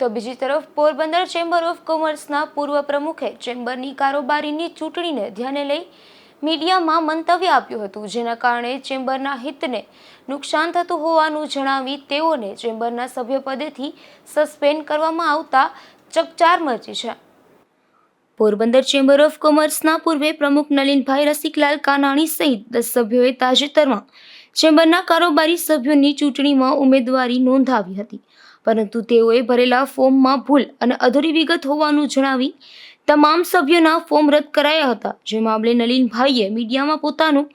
તો બીજી તરફ પોરબંદર ચેમ્બર ઓફ કોમર્સના પૂર્વ પ્રમુખે ચેમ્બરની કારોબારીની ચૂંટણીને ધ્યાને લઈ મીડિયામાં મંતવ્ય આપ્યું હતું, જેના કારણે ચેમ્બરના હિતને નુકસાન થતું હોવાનું જણાવી તેઓને ચેમ્બરના સભ્યપદેથી સસ્પેન્ડ કરવામાં આવતા ચકચાર મચી છે. પોરબંદર ચેમ્બર ઓફ કોમર્સના પૂર્વે પ્રમુખ નલિનભાઈ રસિકલાલ કાનાણી સહિત દસ સભ્યોએ તાજેતરમાં ચેમ્બરના કારોબારી સભ્યોની ચૂંટણીમાં ઉમેદવારી નોંધાવી હતી. પરંતુ તેઓએ ભરેલા ફોર્મમાં ભૂલ અને અધૂરી વિગત હોવાનું જણાવી તમામ સભ્યોના ફોર્મ રદ કરાયા હતા, જે મામલે નલિનભાઈએ મીડિયામાં પોતાનું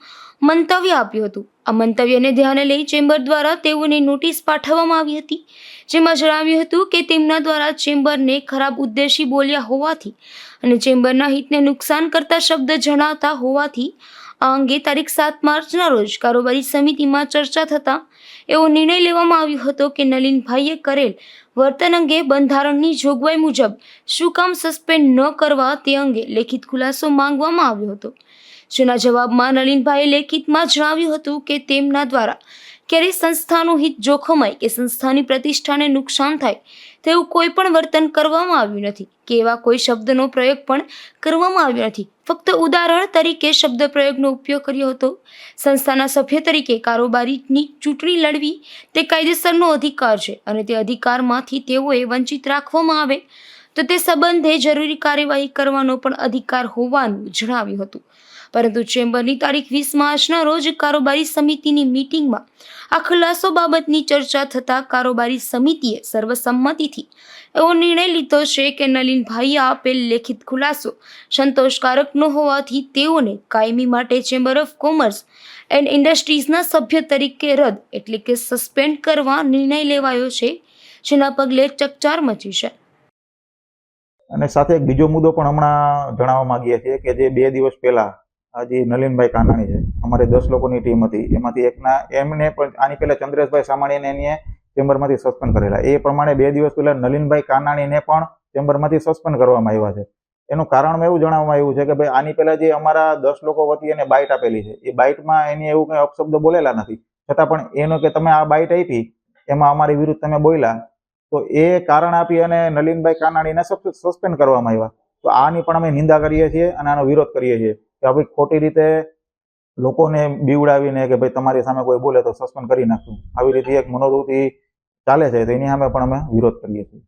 મંતવ્ય આપ્યું હતું. આ મંતવ્યને ધ્યાને લઈ ચેમ્બર દ્વારા તેઓને નોટિસ પાઠવવામાં આવી હતી. જેમાં જણાવ્યું હતું કે તેમના દ્વારા ચેમ્બરને ખરાબ ઉદ્દેશી બોલ્યા હોવાથી અને ચેમ્બરના હિતને નુકસાન કરતા શબ્દ જણાતા હોવાથી આ અંગે તારીખ સાત માર્ચના રોજ કારોબારી સમિતિમાં ચર્ચા થતાં એવો નિર્ણય લેવામાં આવ્યો હતો કે નલિનભાઈએ કરેલ વર્તન અંગે બંધારણની જોગવાઈ મુજબ શું કામ સસ્પેન્ડ ન કરવા તે અંગે લેખિત ખુલાસો માંગવામાં આવ્યો હતો. જેના જવાબમાં નલિનભાઈએ લેખિતમાં જણાવ્યું હતું કે તેમના દ્વારા ક્યારેય સંસ્થાનું હિત જોખમાય કે સંસ્થાની પ્રતિષ્ઠાને નુકસાન થાય, તેવું કોઈ પણ વર્તન કરવામાં આવ્યું નથી કે એવા કોઈ શબ્દનો પ્રયોગ પણ કરવામાં આવ્યો નથી. ફક્ત ઉદાહરણ તરીકે શબ્દ પ્રયોગનો ઉપયોગ કર્યો હતો. સંસ્થાના સભ્ય તરીકે કારોબારીની ચૂંટણી લડવી તે કાયદેસરનો અધિકાર છે અને તે અધિકારમાંથી તેઓએ વંચિત રાખવામાં આવે તો તે સંબંધે જરૂરી કાર્યવાહી કરવાનો પણ અધિકાર હોવાનું જણાવ્યું હતું. પરંતુ ચેમ્બરની તારીખ વીસ માર્ચના રોજ કારોબારી સમિતિની મીટિંગમાં આ ખુલાસો બાબતની ચર્ચા થતાં કારોબારી સમિતિએ સર્વસંમતિથી એવો નિર્ણય લીધો છે કે નલિનભાઈએ આપેલ લેખિત ખુલાસો સંતોષકારક ન હોવાથી તેઓને કાયમી માટે ચેમ્બર ઓફ કોમર્સ એન્ડ ઇન્ડસ્ટ્રીઝના સભ્ય તરીકે રદ એટલે કે સસ્પેન્ડ કરવા નિર્ણય લેવાયો છે, જેના પગલે ચકચાર મચી છે. અને સાથે બીજો મુદ્દો પણ હમણાં જણાવવા માંગીએ છીએ કે જે બે દિવસ પહેલા આ જે નલિનભાઈ કાનાણી છે. અમારી દસ લોકોની ટીમ હતી. એમાંથી એકના, એમને પણ આની પહેલાં ચંદ્રેશભાઈ સામાણીને એને ચેમ્બરમાંથી સસ્પેન્ડ કરેલા. એ પ્રમાણે બે દિવસ પહેલાં નલિનભાઈ કાનાણીને પણ ચેમ્બરમાંથી સસ્પેન્ડ કરવામાં આવ્યા છે. એનું કારણ એવું જણાવવામાં આવ્યું છે કે ભાઈ, આની પહેલાં જે અમારા દસ લોકો વતી એને બાઇટ આપેલી છે. એ બાઇટમાં એની એવું કંઈ અપશબ્દ બોલેલા નથી. છતાં પણ એનો કે તમે આ બાઇટ આપી, એમાં અમારી વિરુદ્ધ તમે બોલ્યા, તો એ કારણ આપી અને નલિનભાઈ કાનાણીને સસ્પેન્ડ કરવામાં આવ્યા. તો આની પણ અમે નિંદા કરીએ છીએ અને આનો વિરોધ કરીએ છીએ. કે ભાઈ ખોટી રીતે લોકોને બીવડાવીને કે ભાઈ તમારી સામે કોઈ બોલે તો સસ્પેન્ડ કરી નાખશું. આવી રીતે એક મનોવૃત્તિ ચાલે છે, તો એની સામે પણ અમે વિરોધ કરીએ છીએ.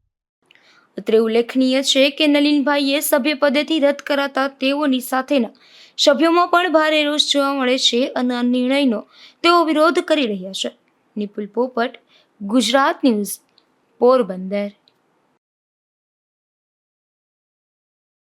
અત્રે ઉલ્લેખનીય છે કે નલિનભાઈએ સભ્યપદેથી રદ કરાતા તેઓની સાથેના સભ્યોમાં પણ ભારે રોષ જોવા મળે છે અને આ નિર્ણયનો તેઓ વિરોધ કરી રહ્યા છે. નિપુલ પોપટ, ગુજરાત ન્યૂઝ, પોરબંદર.